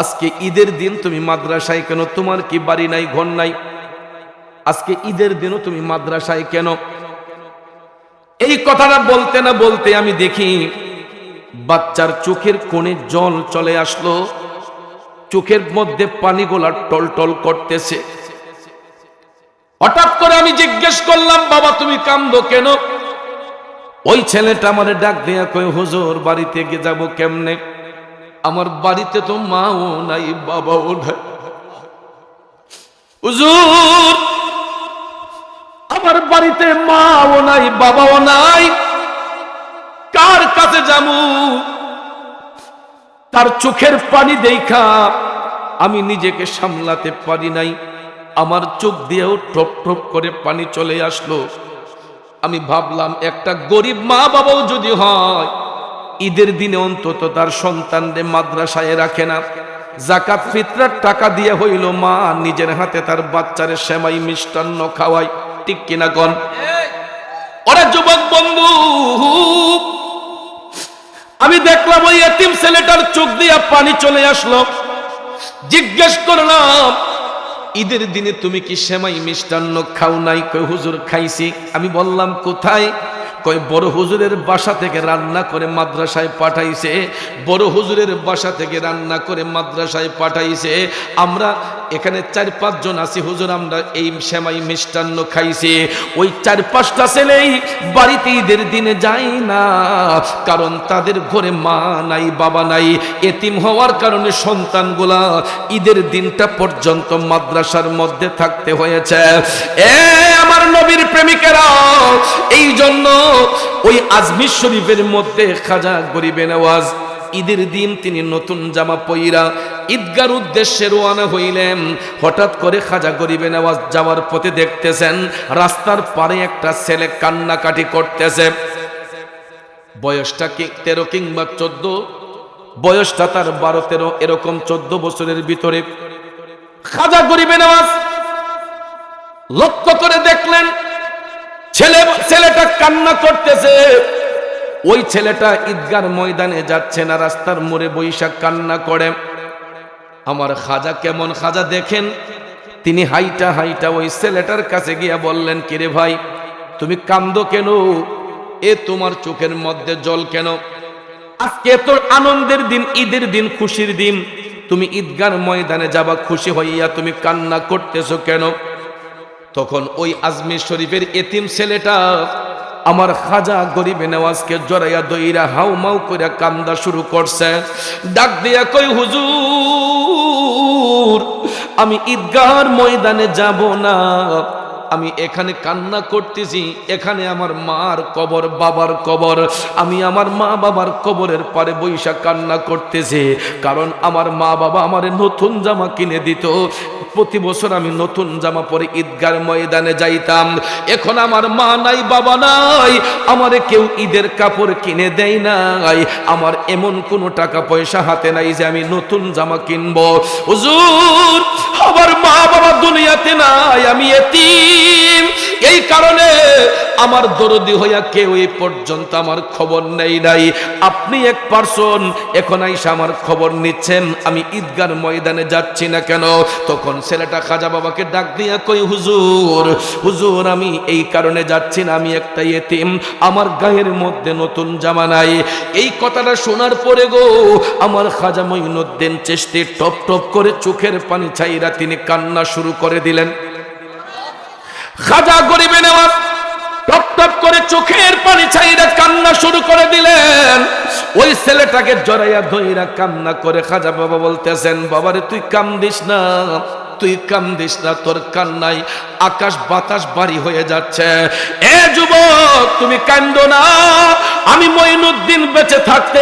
আজকে ঈদের দিন তুমি মাদ্রাসায় কেন? তোমার কি বাড়ি নাই, ঘর নাই? আজকে ঈদের দিনও তুমি মাদ্রাসায় কেন? এই কথাটা বলতে না বলতে আমি দেখি, বাচ্চার চোখের কোণে জল চলে আসলো। চোখের মধ্যে পানি গোলা টল টল করতেছে। হঠাৎ করে আমি জিজ্ঞেস করলাম, বাবা, তুমি কান্দো কেন? ওই ছেলেটা আমার ডাক দেয়া কই হুজুর, বাড়িতে গিয়ে যাব কেমনে? আমার বাড়িতে তো মাও নাই, বাবাও নাই। আমার বাড়িতে মাও নাই, বাবাও নাই। কার কাছে যামু তার চোখের পানি দেখা আমি নিজেকে সামলাতে পারি নাই। আমার চোখ দিয়েও টপ টপ করে পানি চলে আসলো। আমি ভাবলাম, একটা গরিব মা বাবাও যদি হয় ঈদের দিনে অন্তত তার সন্তানদের মাদ্রাসায় রাখে না। জাকাত ফিতরার টাকা দিয়ে হইল মা, নিজের হাতে তার বাচ্চারে সেমাই মিষ্টান্ন খাওয়াই ঠিক কিনা গন ওরা যুবক বন্ধু, আমি দেখলাম ওই এতিম ছেলেটার চোখ দিয়ে পানি চলে আসলো। জিজ্ঞেস করলাম, ঈদের দিনে তুমি কি সেমাই মিষ্টান্ন খাও নাই? কই, হুজুর, খাইছি। আমি বললাম, কোথায়? কয়, বড় হুজুরের বাসা থেকে রান্না করে মাদ্রাসায় পাঠাইছে, বড় হুজুরের বাসা থেকে রান্না করে মাদ্রাসায় পাঠাইছে। আমরা এখানে চার পাঁচজন আছি, হুজুর, আমরা এই সেমাই মিষ্টান্ন খাইছি। ওই চার, পাঁচটা ছেলেই বাড়িতে ঈদের দিনে যাই না, কারণ তাদের ঘরে মা নাই, বাবা নাই। এতিম হওয়ার কারণে সন্তানগুলা ঈদের দিনটা পর্যন্ত মাদ্রাসার মধ্যে থাকতে হয়েছে। এ আমার নবীর প্রেমিকেরা এই জন্য ওই আজমির শরীফের মধ্যে খাজা গরিবে নওয়াজ ঈদের দিন তিনি নতুন জামা পইরা ঈদগার উদ্দেশ্যে রোয়ানা হইলেন। হঠাৎ করে খাজা গরিবে নেওয়াজ যাওয়ার পথে দেখতেছেন রাস্তার পারে একটা ছেলে কান্নাকাটি করতেছে। বয়সটা কি তেরো কিংবা চোদ্দ? বয়সটা তার বারো তেরো, এরকম চোদ্দ বছরের ভিতরে। খাজা গরিবে নেওয়াজ লক্ষ্য করে দেখলেন ছেলে, ছেলেটা কান্না করতেছে। ওই ছেলেটা ঈদগার ময়দানে যাচ্ছে না, রাস্তার মোড়ে বৈশাখ কান্না করে। আমার খাজা কেমন খাজা দেখেন? তিনি হাইটা হাইটা ওই ছেলেটার কাছে গিয়া বললেন, কিরে ভাই, তুমি কান্দো কেন? এ তোমার চোখের মধ্যে জল কেন? আজকে তোর আনন্দের দিন, ঈদের দিন, খুশির দিন। তুমি ঈদগার ময়দানে যাবা, খুশি হইয়া তুমি কান্না করতেছো কেন? তখন ওই আজমির শরীফের এতিম ছেলেটা আমার খাজা গরিবে নেওয়াজকে জড়াইয়া দইরা হাউ মাউ করে কান্দা শুরু করছে। ডাক দিয়া কই হুজুর, আমি ঈদগার ময়দানে যাব না। আমি এখানে কান্না করতেছি, এখানে আমার মার কবর, বাবার কবর। আমি আমার মা বাবার কবরের পারে বৈশা কান্না করতেছি, কারণ আমার মা বাবা আমার নতুন জামা কিনে দিত। প্রতি বছর আমি নতুন জামা পরে ঈদগার ময়দানে যাইতাম। এখন আমার মা নাই, বাবা নাই, আমারে কেউ ঈদের কাপড় কিনে দেয় নাই। আমার এমন কোনো টাকা পয়সা হাতে নাই যে আমি নতুন জামা কিনবো। হুজুর আমার মা বাবা দুনিয়াতে নাই আমি এতিম। এই কারণে আমার দরদি হইয়া কেউ এই পর্যন্ত আমার খবর নেই নাই। আপনি এক পার্সন, এখন আইসা আমার খবর নিচ্ছেন। আমি ঈদগার ময়দানে যাচ্ছি না কেন? তখন ছেলেটা খাজা বাবাকে ডাক দিয়া কই হুজুর হুজুর, আমি এই কারণে যাচ্ছি না, আমি একটা এতিম। আমার গায়ের মধ্যে নতুন জামা নাই। এই কথাটা শোনার পরে গো, আমার খাজা মঈনুদ্দিন চেষ্টে টপ টপ করে চোখের পানি ছাইরা তিনি কান্না শুরু করে দিলেন। খাজা গরিবে নেওয়া টপ টপ করে চোখের পানি ছাইরা কান্না শুরু করে দিলেন। ওই ছেলেটাকে জড়াইয়া ধইরা কান্না করে খাজা বাবা বলতেছেন, বাবারে, তুই কান্দিস না। তুই কান্দিস না, তোর কান্নাই আকাশ বাতাস বাড়ি হয়ে যাচ্ছে। এ যুবক, তুমি কান্দো না, আমি মঈনুদ্দিন বেঁচে থাকতে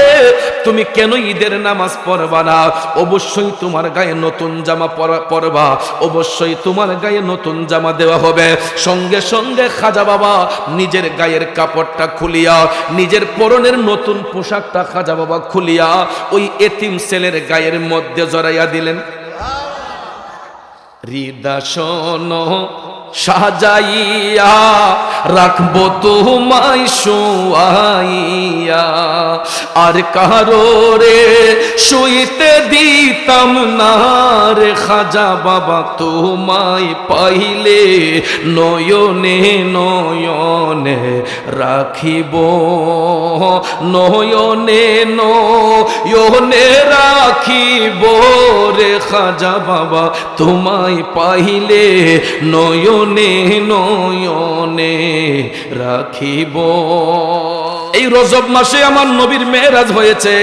তুমি কেন ঈদের নামাজ পড়বা না? অবশ্যই তোমার গায়ে নতুন জামা পরা- পরবা, অবশ্যই তোমার গায়ে নতুন জামা দেওয়া হবে। সঙ্গে সঙ্গে খাজা বাবা নিজের গায়ের কাপড়টা খুলিয়া, নিজের পরনের নতুন পোশাকটা খাজা বাবা খুলিয়া, ওই এতিম ছেলের গায়ের মধ্যে জড়াইয়া দিলেন। হৃদা সাজাইয়া রাখব তোমায় শোয়াইয়া। আর কারও রে শুইতে দিতাম না রে খাজা বাবা, তোমায় পাইলে নয়নে নয়নে রাখিব। নয়নে নয়নে রাখিব রে খাজা বাবা, তোমায় পাইলে নয়নে নয়নে রাখিব। এই রজব মাসে আমার নবীর মেয়েরাজ হয়েছে।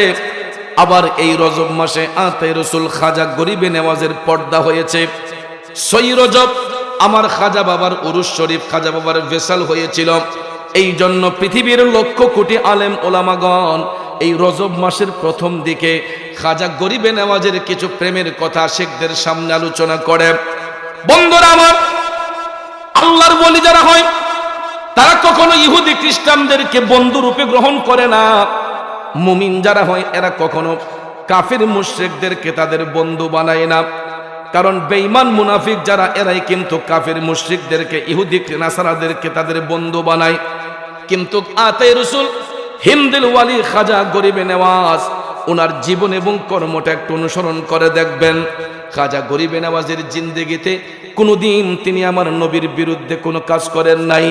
আবার এই রজব মাসে আতে রসুল খাজা গরিবে নেওয়াজের পর্দা হয়েছে। সই রজব আমার খাজা বাবার উরুস শরীফ, খাজা বাবার ভেসাল হয়েছিল। এই জন্য পৃথিবীর লক্ষ কোটি আলেম ওলামাগণ এই রজব মাসের প্রথম দিকে খাজা গরিবে নেওয়াজের কিছু প্রেমের কথা শেখদের সামনে আলোচনা করে। বন্ধুরা আমার আল্লাহর বলি যারা হয়, তারা কখনো ইহুদি খ্রিস্টানদেরকে বন্ধু রূপে গ্রহণ করে না। মুমিন যারা হয়, এরা কখনো কাফির মুশ্রিকদেরকে তাদের বন্ধু বানায় না। কারণ বেঈমান মুনাফিক যারা, এরাই কিন্তু কাফির মুশ্রিকদেরকে, ইহুদি নাসারাদেরকে তাদের বন্ধু বানায়। কিন্তু আতে রসুল হিমদিল ওয়ালি খাজা গরিবে নেওয়াজ ওনার জীবন এবং কর্মটা একটু অনুসরণ করে দেখবেন। খাজা গরিবে নামাজের জিন্দেগিতে কোনোদিন তিনি আমার নবীর বিরুদ্ধে কোনো কাজ করেন নাই।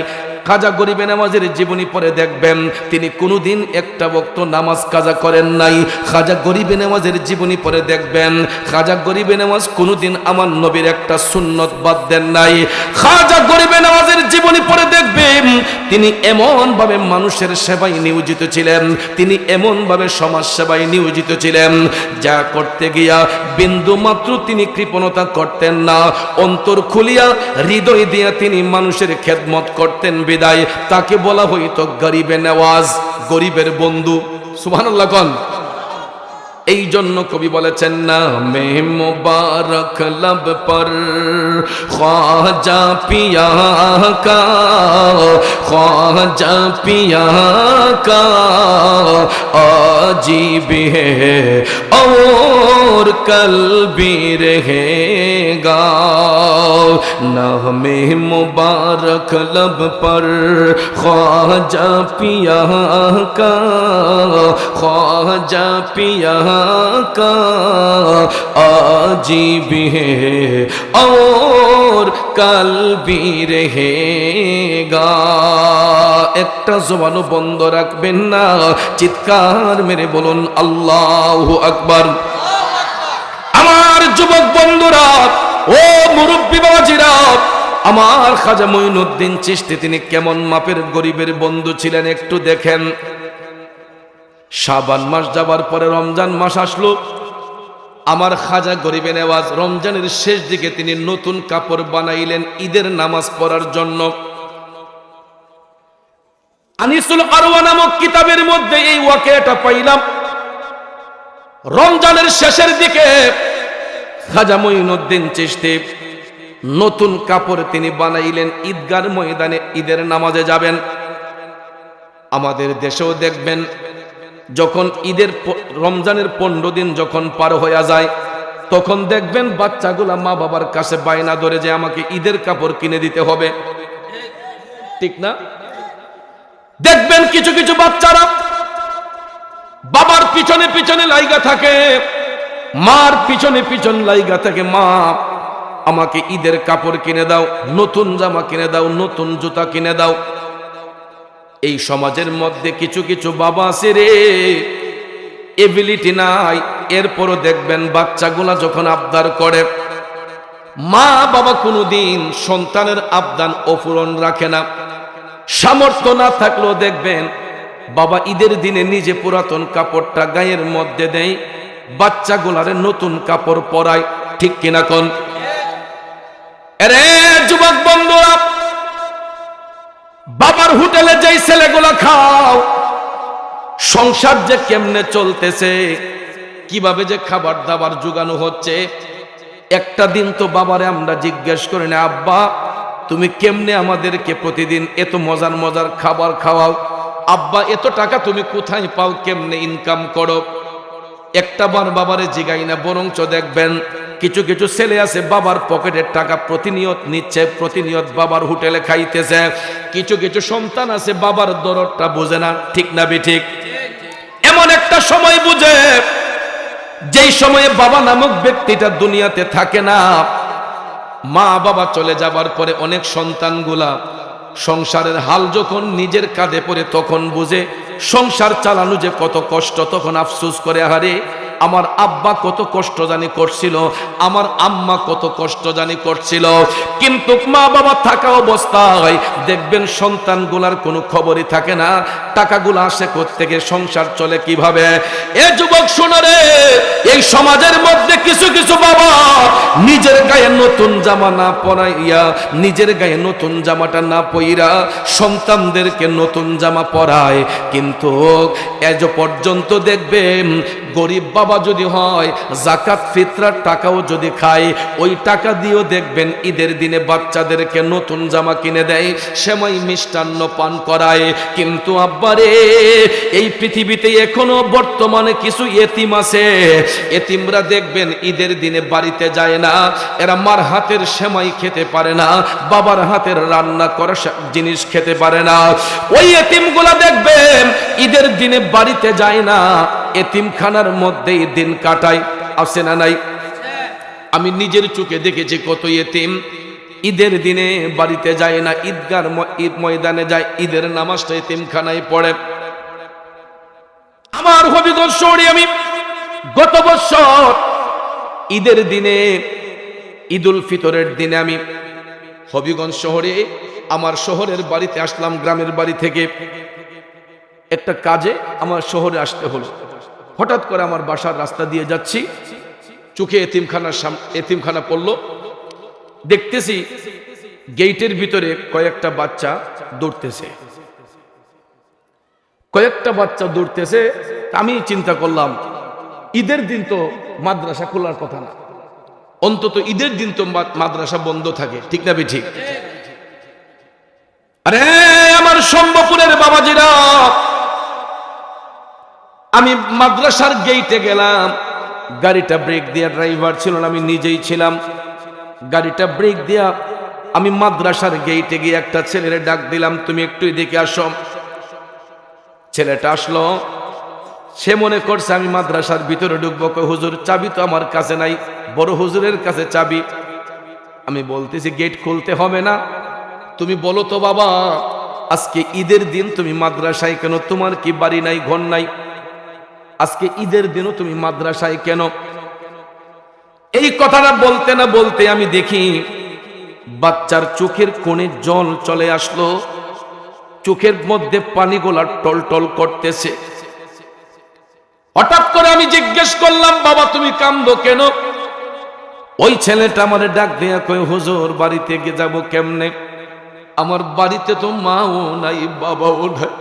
খাজা গরিবে নামাজের জীবনী পরে দেখবেন, তিনি কোনোদিন একটা বক্ত নামাজ কাজা করেন নাই। খাজা গরিবে নামাজের জীবনী পরে দেখবেন, খাজা গরিবে নামাজ কোনোদিন আমার নবীর একটা সুন্নত বাদ দেন নাই। খাজা গরিবে নামাজের জীবনী পরে দেখবেন, তিনি এমন ভাবে মানুষের সেবায় নিয়োজিত ছিলেন, তিনি এমন ভাবে সমাজ সেবায় নিয়োজিত ছিলেন। যা করতে গিয়া বিন্দু মাত্র তিনি কৃপণতা করতেন না, অন্তর খুলিয়া হৃদয় দিয়া তিনি মানুষের খেদমত করতেন বিদায় তাকে বলা হইতো গরিবে নেওয়াজ গরিবের বন্ধু সুবহানাল্লাহ কন এই জন্য কবি বলেছেন না মে মুবারক लब पर ख्वाजा पिया का ख्वाजा पिया का अजीब है और कल भी रहेगा नाम मुबारक लब पर ख्वाजा पिया का ख्वाजा पिया का अजीब है और कल भी रहेगा একটা জবানও বন্ধ রাখবেন না চিৎকার মেরে বলুন আল্লাহ আকবার আমার খাজা মঈনুদ্দিন চিশতি, তিনি কেমন মাপের গরিবের বন্ধু ছিলেন একটু দেখেন। শাবান মাস যাবার পরে রমজান মাস আসলো। আমার খাজা গরিবে নেওয়াজ রমজানের শেষ দিকে তিনি নতুন কাপড় বানাইলেন ঈদের নামাজ পড়ার জন্য। আনিসুল আরওয়া নামক কিতাবের মধ্যে এই ওয়াকেটা পাইলাম। রমজানের শেষের দিকে খাজা মঈনুদ্দিন চিশতি নতুন কাপড় তিনি বানাইলেন ঈদগার ময়দানে, ঈদের নামাজে যাবেন। আমাদের দেশেও দেখবেন, যখন ঈদের রমজানের পনেরো দিন যখন পার হয়ে যায়, তখন দেখবেন বাচ্চাগুলা মা বাবার কাছে বায়না ধরে যে আমাকে ঈদের কাপড় কিনে দিতে হবে। ঠিক না? দেখবেন কিছু কিছু বাচ্চারা বাবার পিছনে পিছনে লাইগা থাকে, মার পিছনে পিছন লাইগা থাকে, মা আমাকে ঈদের কাপড় কিনে দাও, নতুন জামা কিনে দাও, নতুন জুতা কিনে দাও। এই সমাজের মধ্যে কিছু কিছু বাবা আছে রে, এবিলিটি নাই। এরপরও দেখবেন বাচ্চাগুলা যখন আবদার করে, মা বাবা কোনোদিন সন্তানের আবদান অপূরণ রাখে না। সামর্থ্য না থাকলেও দেখবেন বাবা ঈদের দিনে নিজে পুরাতন কাপড়টা গায়ের মধ্যে দেয়, বাচ্চাগুলারে নতুন কাপড় পরায়, ঠিক কিনা কোন? এরে যুবক বন্ধুরা, বাবার হোটেলে যেই ছেলেগুলো খাও, সংসার যে কেমনে চলতেছে, কীভাবে যে খাবার দাবার জোগানো হচ্ছে, একটা দিন তো বাবারে আমরা জিজ্ঞেস করি না, আব্বা, তুমি কেমনে আমাদেরকে প্রতিদিন এত মজার মজার খাবার খাওয়াও? আব্বা, এত টাকা তুমি কোথায় পাও? কেমনে ইনকাম করো? একটা বার বাবারে জিগাই না, বরঞ্চ দেখবেন কিছু কিছু ছেলে আছে, বাবার পকেটের টাকা প্রতিনিয়ত নিচ্ছে, প্রতিনিয়ত বাবার হোটেলে খাইতেছে। কিছু কিছু সন্তান আছে, বাবার দরদটা বোঝে না, ঠিক না ঠিক? এমন একটা সময় বুঝে, যেই সময়ে বাবা নামক ব্যক্তিটা দুনিয়াতে থাকে না, মা বাবা চলে যাবার পরে অনেক সন্তানগুলা সংসারের হাল যখন নিজের কাঁধে পড়ে তখন বুঝে, সংসার চালানো যে কত কষ্ট, তখন আফসোস করে হারে আমার আব্বা কত কষ্ট জানি করছিল, আমার আম্মা কত কষ্ট জানি করছিল। কিন্তু মা বাবা থাকা অবস্থায় দেখবেন সন্তানগুলার কোনো খবরই থাকে না, টাকাগুলো আসে থেকে সংসার চলে কীভাবে? এ যুবক শোনো রে, এই সমাজের মধ্যে কিছু কিছু বাবা নিজের গায়ে নতুন জামা না পরাইয়া, নিজের গায়ে নতুন জামাটা না পইরা সন্তানদেরকে নতুন জামা পরায়। কিন্তু এজ পর্যন্ত দেখবেন গরিব বাবা যদি হয় জাকাত ফিতরার টাকাও যদি খায়, ওই টাকা দিয়েও দেখবেন ঈদের দিনে বাচ্চাদেরকে নতুন জামা কিনে দেয়, সেমাই মিষ্টান্ন পান করায়। কিন্তু আব্বারে এই পৃথিবীতে এখনও বর্তমানে কিছু এতিম আছে। এতিমরা দেখবেন ঈদের দিনে বাড়িতে যায় না, এরা মার হাতের সেমাই খেতে পারে না, বাবার হাতের রান্না করা জিনিস খেতে পারে না। ওই এতিমগুলা দেখবেন, ঈদের দিনে বাড়িতে যায় না এতিমখানার মধ্যেই দিন কাটায়, আছে না নাই? আমি নিজের চোখে দেখেছি কত এতিম। ঈদের দিনে বাড়িতে যায় না, ঈদগার ঈদ ময়দানে যায়, ঈদের নামাজটা এতিমখানায় পড়ে। আমার হবিগঞ্জ শহরে আমি গত বছর ঈদের দিনে, ঈদুল ফিতরের দিনে আমি হবিগঞ্জ শহরে আমার শহরের বাড়িতে আসলাম, গ্রামের বাড়ি থেকে। একটা কাজে আমার শহরে আসতে হলো। হঠাৎ করে আমার বাসার রাস্তা দিয়ে যাচ্ছি। চোখে এতিমখানার এতিমখানা পড়ল। দেখতেছি গেইটের ভিতরে কয়েকটা বাচ্চা দৌড়তেছে। কয়েকটা বাচ্চা দৌড়তেছে আমি চিন্তা করলাম, ঈদের দিন তো মাদ্রাসা খোলার কথা না। অন্তত ঈদের দিন তো মাদ্রাসা বন্ধ থাকে, ঠিক না ঠিক আরে আমার সম্ভবপুরের বাবাজিরা আমি মাদ্রাসার গেইটে গেলাম। গাড়িটা ব্রেক দেওয়া ড্রাইভার ছিল না, আমি নিজেই ছিলাম। গাড়িটা ব্রেক দেয়া আমি মাদ্রাসার গেইটে গিয়ে একটা ছেলের ডাক দিলাম, তুমি একটু এদিকে আসো। ছেলেটা আসলো। সে মনে করছে, আমি মাদ্রাসার ভিতরে ঢুকবো। হুজুর, চাবি তো আমার কাছে নাই, বড় হুজুরের কাছে চাবি। আমি বলতেছি গেট খুলতে হবে না। তুমি বলো তো বাবা, আজকে ঈদের দিন তুমি মাদ্রাসায় কেন তোমার কি বাড়ি নাই, ঘর নাই? আজকে ঈদের দিনও তুমি মাদ্রাসায় কেন? এই কথাটা বলতে না বলতে আমি দেখি বাচ্চার চোখের কোণে জল চলে আসলো। চোখের মধ্যে পানিগুলা টল করতেছে। হঠাৎ করে আমি জিজ্ঞেস করলাম, বাবা, তুমি কান্দো কেন? ওই ছেলেটা আমার ডাক দেয়া কই হুজুর, বাড়িতে গিয়ে যাব কেমনে? আমার বাড়িতে তো মাও নাই, বাবাও নাই।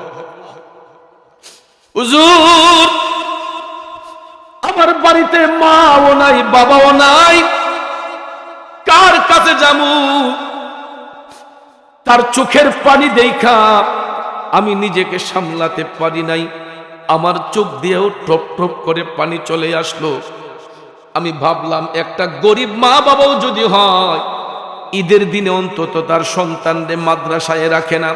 হুজুর বাড়িতে মাও নাই, বাবাও নাই। কার কাছে যাব? তার চোখের পানি দেখা আমি নিজেকে সামলাতে পারি নাই। আমার চোখ দিয়েও টপ টপ করে পানি চলে আসলো। আমি ভাবলাম, একটা গরিব মা বাবাও যদি হয়, ঈদের দিনে অন্তত তার সন্তানদের মাদ্রাসায় রাখে না।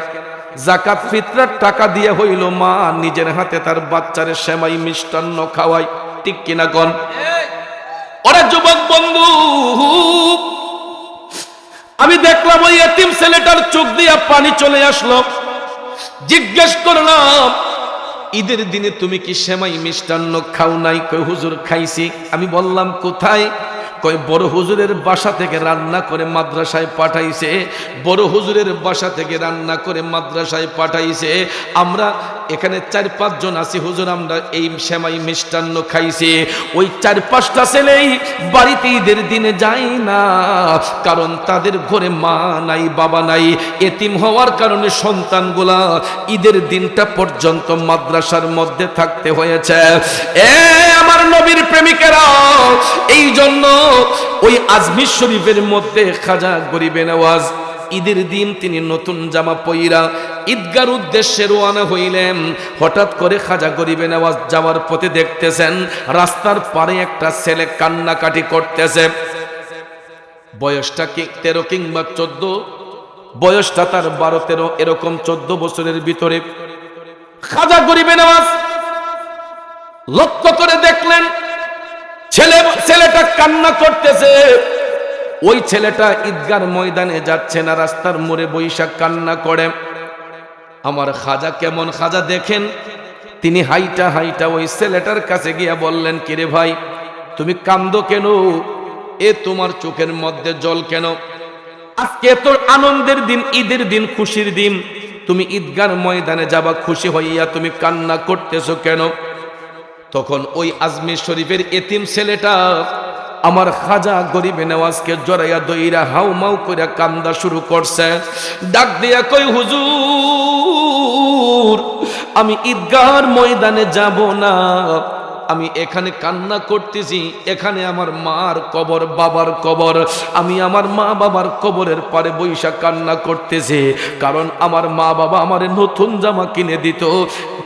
জাকাত ফিতরার টাকা দিয়ে হইল মা নিজের হাতে তার বাচ্চারে সেমাই মিষ্টান্ন খাওয়াই ঠিক কিনা কন? ওরা যুবক বন্ধু, আমি দেখলাম ওই এতিম ছেলেটার চোখ দিয়া পানি চলে আসলো। জিজ্ঞেস করলাম, ঈদের দিনে তুমি কি সেমাই মিষ্টান্ন খাও নাই? কই হুজুর, খাইছি। আমি বললাম, কোথায়? কয়, বড় হুজুরের বাসা থেকে রান্না করে মাদ্রাসায় পাঠাইছে। বড় হুজুরের বাসা থেকে রান্না করে মাদ্রাসায় পাঠাইছে। আমরা এখানে চার পাঁচজন আছি, হুজুর, আমরা এই শ্যামাই মিষ্টান্ন খাইছি। ওই চার পাঁচটা ছেলেই বাড়িতে ঈদের দিনে যাই না, কারণ তাদের ঘরে মা নাই, বাবা নাই। এতিম হওয়ার কারণে সন্তানগুলা ঈদের দিনটা পর্যন্ত মাদ্রাসার মধ্যে থাকতে হয়েছে। এ আমার নবীর প্রেমিকেরা, এই জন্য ওই আজমির শরীফের মধ্যে খাজা গরিবে নওয়াজ ঈদের দিন তিনি নতুন জামা পইরা ঈদগার উদ্দেশ্যে রোয়ানা হইলেন। হঠাৎ করে খাজা গরিবে নেওয়াজ যাওয়ার পথে দেখতেছেন রাস্তার পারে একটা ছেলে কান্নাকাটি করতেছে। বয়সটা কি তেরো কিংবা চোদ্দ? বয়সটা তার বারো, তেরো, এরকম চোদ্দ বছরের ভিতরে। খাজা গরিবে নামাজ লক্ষ্য করে দেখলেন ছেলে, ছেলেটা কান্না করতেছে। ওই ছেলেটা ঈদগার ময়দানে যাচ্ছে না, রাস্তার মোড়ে বৈশাখ কান্না করে। আমার খাজা কেমন খাজা দেখেন? তিনি হাইটা হাইটা ওই ছেলেটার কাছে গিয়া বললেন, কিরে ভাই, তুমি কান্দো কেন? এ তোমার চোখের মধ্যে জল কেন? আজকে এত আনন্দের দিন, ঈদের দিন, খুশির দিন। তুমি ঈদগার ময়দানে যাবা, খুশি হইয়া তুমি কান্না করতেছো কেন? তখন ওই আজমির শরীফের এতিম ছেলেটা আমার খাজা গরিবে নেওয়াজকে জড়াইয়া দইরা হাউ মাউ করে কান্দা শুরু করছে। ডাক দিয়া কই, হুজুর, আমি ঈদগার ময়দানে যাব না। আমি এখানে কান্না করতেছি, এখানে আমার মার কবর, বাবার কবর। আমি আমার মা বাবার কবরের পারে বৈশা কান্না করতেছি, কারণ আমার মা বাবা আমার নতুন জামা কিনে দিত।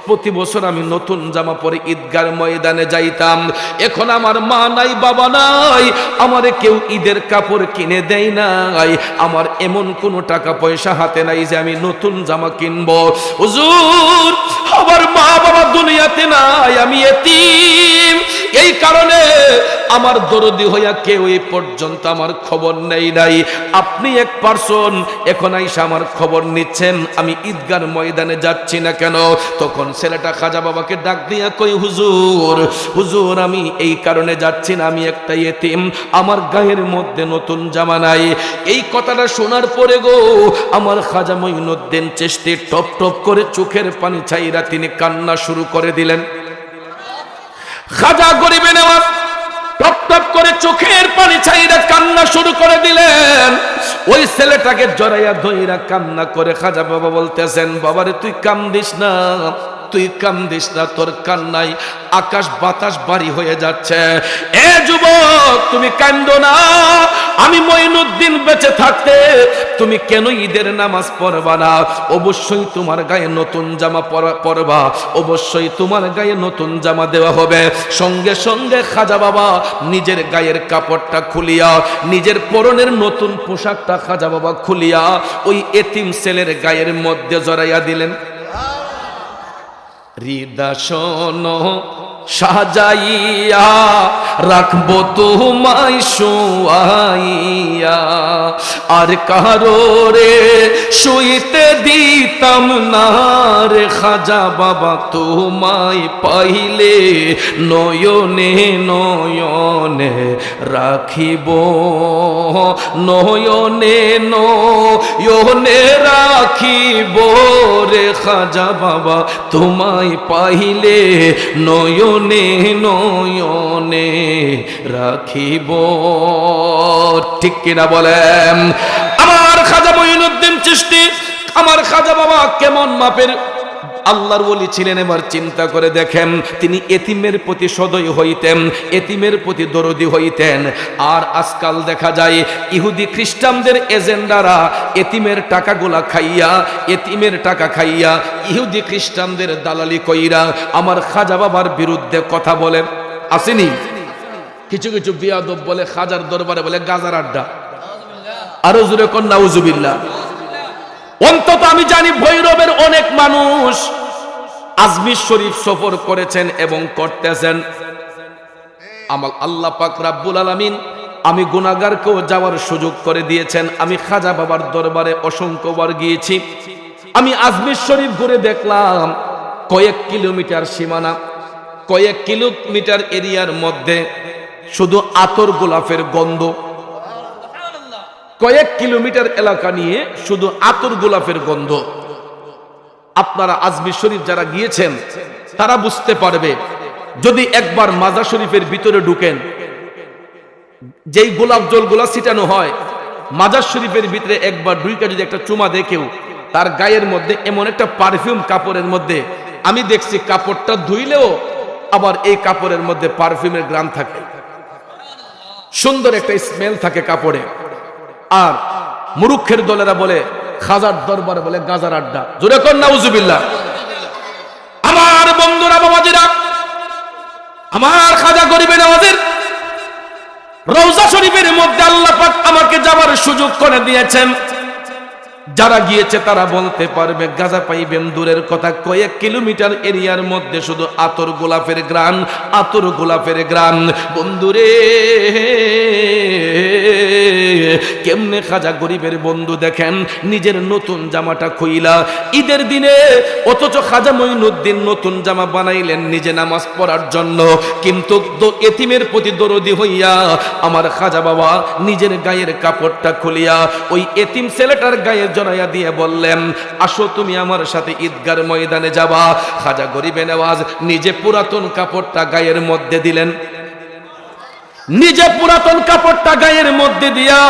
প্রতি বছর আমি নতুন জামা পরে ঈদগার ময়দানে যাইতাম। এখন আমার মা নাই, বাবা নাই, আমারে কেউ ঈদের কাপড় কিনে দেয় নাই। আমার এমন কোনো টাকা পয়সা হাতে নাই যে আমি নতুন জামা কিনবো। হুজুর আমার মা বাবা দুনিয়াতে নাই আমি এতিম। এই কারণে আমার দরদি হইয়া কেউ এই পর্যন্ত আমার খবর নেই নাই। আপনি এক পার্সন, এখন আইসা আমার খবর নিচ্ছেন, আমি ঈদগার ময়দানে যাচ্ছি না কেন? তখন ছেলেটা খাজা বাবাকে ডাক দিয়া কই হুজুর হুজুর, আমি এই কারণে যাচ্ছি না, আমি একটা এতিম। আমার গায়ের মধ্যে নতুন জামা নাই। এই কথাটা শোনার পরে গো, আমার খাজা মঈনুদ্দিন চেষ্টে টপ টপ করে চোখের পানি ছাইরা তিনি কান্না শুরু করে দিলেন। খাজা গরিবে নেওয়া টপ টপ করে চোখের পানি ছাইরা কান্না শুরু করে দিলেন। ওই ছেলেটাকে জড়াইয়া ধইরা কান্না করে খাজা বাবা বলতেছেন, বাবারে, তুই কান্দিস না, তুই কান্দিস না, তোর কান্নাই আকাশ বাতাস বাড়ি হয়ে যাচ্ছে। এ যুবক, তুমি কান্দ না আমি মঈনুদ্দিন বেঁচে থাকতে তুমি কেন ঈদের নামাজ পড়বা না? অবশ্যই তোমার গায়ে নতুন জামা পরা- পরবা। অবশ্যই তোমার গায়ে নতুন জামা দেওয়া হবে। সঙ্গে সঙ্গে খাজা বাবা নিজের গায়ের কাপড়টা খুলিয়া নিজের পরনের নতুন পোশাকটা খাজা বাবা খুলিয়া ওই এতিম ছেলের গায়ের মধ্যে জড়াইয়া দিলেন। হৃদাসন সাজাইয়া রাখব তোমায় শোয়াইয়া। আর কারও রে শুইতে দিতাম না রে খাজা বাবা, তোমায় পাইলে নয়নে নয়নে রাখিব। নয়নে নয়নে রাখিব রে খাজা বাবা, তোমায় পাইলে নয়নে নয়নে রাখিব। ঠিক কিনা বলেন? আমার খাজা মঈনুদ্দিন চিস্তি আমার খাজা বাবা কেমন মাপের আল্লাহর ওলি ছিলেন এবার চিন্তা করে দেখেন, তিনি এতিমের প্রতি সদয় হইতেন, এতিমের প্রতি দরদি হইতেন। আর আজকাল দেখা যায়, ইহুদি খ্রিস্টানদের এজেন্ডারা এতিমের টাকাগুলা খাইয়া, এতিমের টাকা খাইয়া ইহুদি খ্রিস্টানদের দালালি কইরা আমার খাজা বাবার বিরুদ্ধে কথা বলেন আসেনি? কিছু কিছু বিয়াদব বলে খাজার দরবারে বলে, গাজার আড্ডা। আরও জুড়ে কন্যা উজুবিল্লা অন্তত আমি জানি ভৈরবের অনেক মানুষ আজমির শরীফ সফর করেছেন এবং করতেছেন। আমার আল্লাহ পাক রাব্বুল আলামিন আমি গুনাগারকেও যাওয়ার সুযোগ করে দিয়েছেন। আমি খাজা বাবার দরবারে অসংখ্যবার গিয়েছি। আমি আজমির শরীফ ঘুরে দেখলাম কয়েক কিলোমিটার সীমানা, কয়েক কিলোমিটার এরিয়ার মধ্যে শুধু আতর গোলাপের গন্ধ কয়েক কিলোমিটার এলাকা নিয়ে শুধু আতর গোলাপের গন্ধ। আপনারা আজমির শরীফ যারা গিয়েছেন, তারা বুঝতে পারবে, যদি একবার মাজার শরীফের ভিতরে ঢুকেন, যেই গোলাপ জলগুলা ছিটানো হয় মাজার শরীফের ভিতরে একবার ঢুইকা যদি একটা চুমা দেখেও তার গায়ের মধ্যে এমন একটা পারফিউম কাপড়ের মধ্যে, আমি দেখছি কাপড়টা ধুইলেও আবার এই কাপড়ের মধ্যে পারফিউমের গ্রাম থাকে। সুন্দর একটা স্মেল থাকে কাপড়ে। আর মুরুক্ষের দলেরা বলে, খাজার দরবারে বলে গাজার আড্ডা। জোরে কর নাউজুবিল্লা আমার বন্ধুরা, বাবাজিরা, আমার খাজা গরিবে নামাজের রওজা শরীফের মধ্যে আল্লাহ পাক আমাকে যাবার সুযোগ করে দিয়েছেন। যারা গিয়েছে তারা বলতে পারবে, গাজা পাইবেন দূরের কথা। কয়েক কিলোমিটার এরিয়ার মধ্যে শুধু আতর গোলাপের গ্রান, আতর গোলাপের গ্রান। বন্ধুরে, কেমনে খাজা গরিবের বন্ধু দেখেন, নিজের নতুন জামাটা খুইলা। ঈদের দিনে অথচ খাজা মঈনুদ্দিন নতুন জামা বানাইলেন নিজে নামাজ পড়ার জন্য। কিন্তু এতিমের প্রতি দরদি হইয়া আমার খাজা বাবা নিজের গায়ের কাপড়টা খুলিয়া, ওই এতিম ছেলেটার গায়ে জড়াইয়া দিয়ে বললেন, আসো তুমি আমার সাথে ঈদগার ময়দানে যাবা। খাজা গরিবে নেওয়াজ নিজে পুরাতন কাপড়টা গায়ের মধ্যে দিলেন। নিজে পুরাতন কাপড়টা গায়ের মধ্যে দিয়া,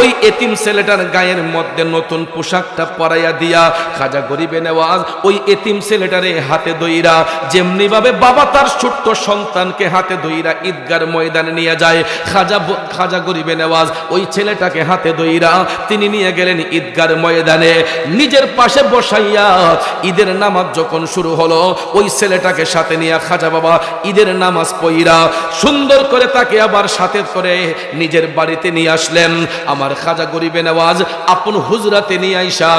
ওই এতিম ছেলেটার গায়ের মধ্যে নতুন পোশাকটা পরাইয়া দিয়া, খাজা গরিবে নেওয়াজ, ওই এতিম ছেলেটারে হাতে দইরা যেমনি ভাবে বাবা তার ছোট্ট সন্তানকে হাতে দইরা ঈদগার ময়দানে নিয়ে যায়, খাজা খাজা গরিবে নেওয়াজ ওই ছেলেটাকে হাতে দইরা তিনি নিয়ে গেলেন ঈদগার ময়দানে। নিজের পাশে বসাইয়া ঈদের নামাজ যখন শুরু হলো, ওই ছেলেটাকে সাথে নিয়ে খাজা বাবা ঈদের নামাজ পইরা সুন্দর করে তাকে আবার সাথে করে নিজের বাড়িতে নিয়ে আসলেন। আমার খাজা গরিবে নেওয়াজ আপন হুজরাতে নিয়ে আইসা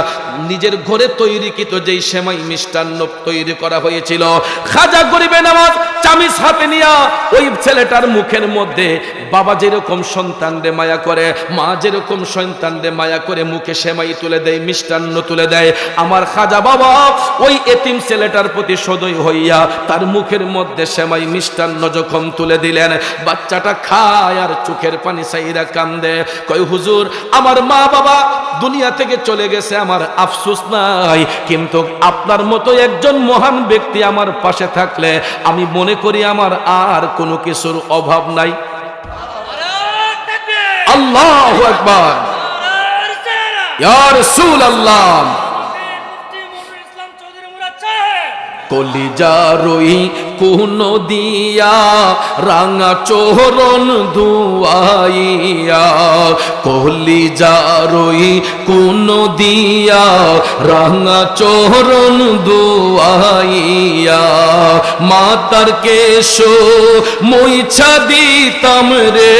নিজের ঘরে তৈরিকৃত যেই সেমাই মিষ্টান্ন তৈরি করা হয়েছিল। খাজা গরিবে নেওয়াজ চামিচ হাতে নিয়া ওই ছেলেটার মুখের মধ্যে বাবা যেরকম সন্তানরে মায়া করে, মা যেরকম সন্তানরে মায়া করে মুখে সেমাই তুলে দেয়, মিষ্টান্ন তুলে দেয়। আমার খাজা বাবা ওই এতিম ছেলেটার প্রতি সদয় হইয়া তার মুখের মধ্যে সেমাই মিষ্টান্ন যখন তুলে দিলেন, বাচ্চাটা খায় আর চোখের পানি সাইরা কান্দে। কই হুজুর আমার মা বাবা দুনিয়া থেকে চলে গেছে আমার আফসোস নাই। কিন্তু আপনার মতো একজন মহান ব্যক্তি আমার পাশে থাকলে আমি মনে করি আমার আর কোনো কিছুর অভাব নাই। আল্লাহ একবার ইয়া রাসূলুল্লাহ। কলিজারই কোন দিয়া, রাঙা চোরণ দুয়াইয়া, কলিজারই কোন দিয়া, রাঙা চোরণ দুয়াইয়া, মাতার কেশো মইছা দিতাম রে,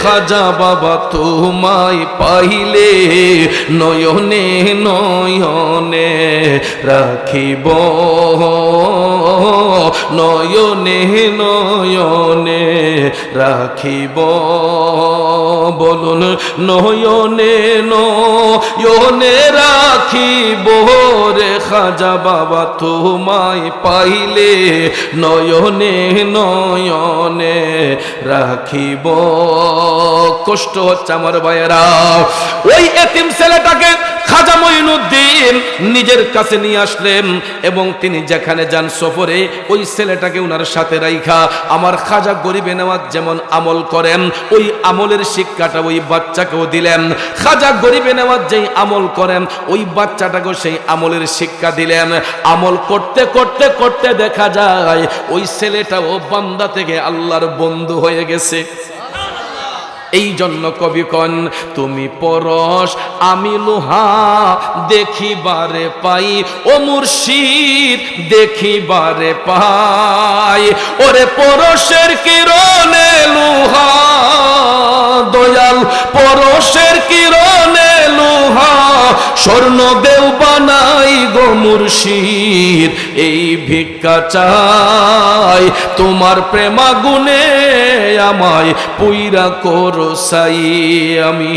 খাজা বাবা তোমায় পাইলে নয়নে নয়নে রাখিব। নয়নে নয়নে রাখিব। বলুন, নয়নে নয়নে রাখিব রে খাজা বাবা, তোমায় পাইলে নয়নে নয়নে রাখিব। কষ্ট হচ্ছে আমার ভাইয়েরা। ওই এতিম ছেলেটাকে খাজা মঈনুদ্দিন নিজের কাছে নিয়ে আসলেন এবং তিনি যেখানে যান সফরে ওই ছেলেটাকে উনার সাথে রাইখা, আমার খাজা গরিবে নেওয়ার যেমন আমল করেন, ওই আমলের শিক্ষাটা ওই বাচ্চাকেও দিলেন। খাজা গরিবে নেওয়ার যেই আমল করেন, ওই বাচ্চাটাকেও সেই আমলের শিক্ষা দিলেন। আমল করতে করতে করতে দেখা যায়, ওই ছেলেটাও বান্দা থেকে আল্লাহর বন্ধু হয়ে গেছে। এই জন্য কবি কন, তুমি পরশ, আমি লোহা দেখিবারে পাই, ও মুর্শিদ দেখিবারে পাই। ওরে পরশের কিরণে লোহা, দয়াল পরশের কিরণে স্বর্ণ দেও বানাই গো মুর্শিদ, এই ভিক্ষা চাই। তোমার প্রেমা গুনে আমায় পুইরা করো সাই আমি।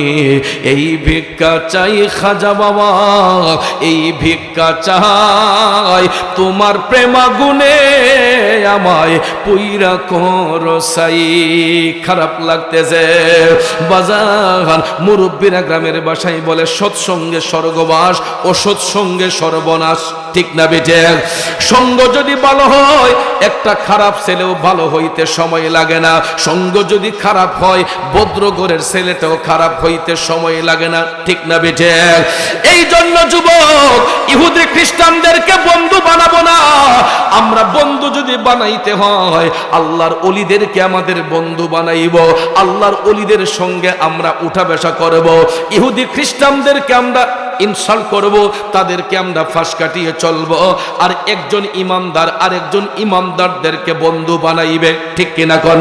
এই ভিক্ষা চাই খাজা বাবা, এই ভিক্ষা চাই। তোমার প্রেমা গুনে আমায় পুইরা করো সাই। খারাপ লাগতেছে। বাজার মুরব্বীরা গ্রামের বাসায় বলে, সৎসঙ্গে স্বর্গবাস ও সৎসঙ্গে সর্বনাশ, ঠিক না বেটে সঙ্গ যদি ভালো হয়, একটা খারাপ ছেলেও ভালো হইতে সময় লাগে না। সঙ্গ যদি খারাপ হয়, ভদ্রগরের ছেলেটাও খারাপ হইতে সময় লাগে না, ঠিক না বেটে এই জন্য যুবক, ইহুদি খ্রিস্টানদেরকে বন্ধু বানাবো না। আমরা বন্ধু যদি বানাইতে হয়, আল্লাহর অলিদেরকে আমাদের বন্ধু বানাইব। আল্লাহর অলিদের সঙ্গে আমরা উঠা বেসা করব। ইহুদি খ্রিস্টানদেরকে আমরা ইনসাল্ট করব, তাদেরকে আমরা ফাঁস কাটিয়ে চলব। আর একজন ইমামদার আর একজন ইমামদারদেরকে বন্ধু বানাইবে, ঠিক কিনা কন?